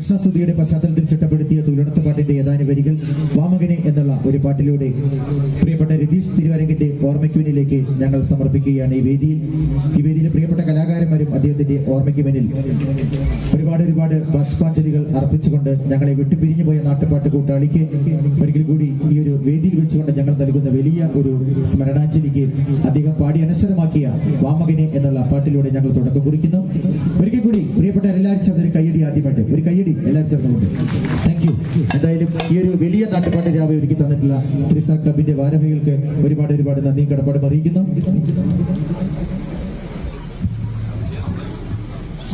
കൃഷ്ണസ്തുതിയുടെ പശ്ചാത്തലത്തിൽ ചിട്ടപ്പെടുത്തിയ തൊഴിലുണർത്ത പാട്ടിന്റെ ഏതാനും വരികൾ വാമകനെ എന്നുള്ള ഒരു പാട്ടിലൂടെ പ്രിയപ്പെട്ട രതീഷ് തിരുവരങ്കിന്റെ ഓർമ്മയ്ക്ക് മുന്നിലേക്ക് ഞങ്ങൾ സമർപ്പിക്കുകയാണ്. ഈ വേദിയിൽ ഈ വേദിയിലെ പ്രിയപ്പെട്ട കലാകാരന്മാരും അദ്ദേഹത്തിന്റെ ഓർമ്മയ്ക്ക് മുന്നിൽ ഒരുപാട് ഒരുപാട് ബാഷ്പാഞ്ജലികൾ അർപ്പിച്ചുകൊണ്ട് ഞങ്ങളെ വിട്ടുപിരിഞ്ഞു പോയ നാട്ടുപാട്ട് കൂട്ടാളിക്ക് ഒരിക്കൽ കൂടി ഈ ഒരു വേദിയിൽ വെച്ചുകൊണ്ട് ഞങ്ങൾ നൽകുന്ന വലിയ ഒരു സ്മരണാഞ്ജലിക്ക് അദ്ദേഹം പാടി അനശ്വരമാക്കിയ വാമകനെ എന്നുള്ള പാട്ടിലൂടെ ഞങ്ങൾ തുടക്കം കുറിക്കുന്നു. ഒരിക്കൽ കൂടി പ്രിയപ്പെട്ട എല്ലാവരും ഒരു കയ്യടി ആദ്യമായിട്ട്. ഒരു കയ്യടി എല്ലാവരും ചേർന്നുകൊണ്ട് താങ്ക് യു എന്തായാലും ഈ ഒരു വലിയ നാട്ടുപാട്ട് രാവിലെ ഒരുക്കി തന്നിട്ടുള്ള ത്രിസ ക്ലബിന്റെ ഭാരവാഹികൾക്ക് ഒരുപാട് ഒരുപാട് നന്ദി കടപ്പാടും അറിയിക്കുന്നു.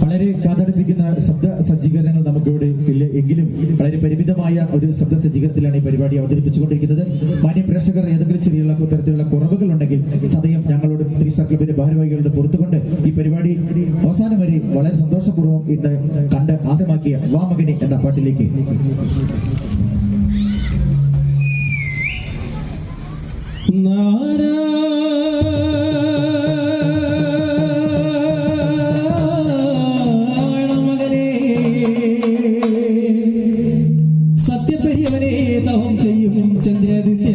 വളരെ കാതടിപ്പിക്കുന്ന ശബ്ദ സജ്ജീകരണങ്ങൾ നമുക്കിവിടെ ഇല്ല. എങ്കിലും വളരെ പരിമിതമായ ഒരു ശബ്ദ സജ്ജീകരണത്തിലാണ് ഈ പരിപാടി അവതരിപ്പിച്ചുകൊണ്ടിരിക്കുന്നത്. മാന്യ പ്രേക്ഷകർ ഏതെങ്കിലും ചെറിയുള്ള തരത്തിലുള്ള കുറവുകൾ ഉണ്ടെങ്കിൽ സദയം ഞങ്ങളോട് ത്രിസാ ക്ലബിന്റെ ഭാരവാഹികളുടെ പുറത്തുകൊണ്ട് ഈ പരിപാടി അവസാനം വരെ വളരെ സന്തോഷപൂർവം ഇന്ന് കണ്ട് ആദ്യമാക്കിയ വാമകനെ എന്ന പാട്ടിലേക്ക്. സത്യപര്യവനെ തവം ചെയ്യും ചന്ദ്രാദിത്യ.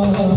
감사합니다.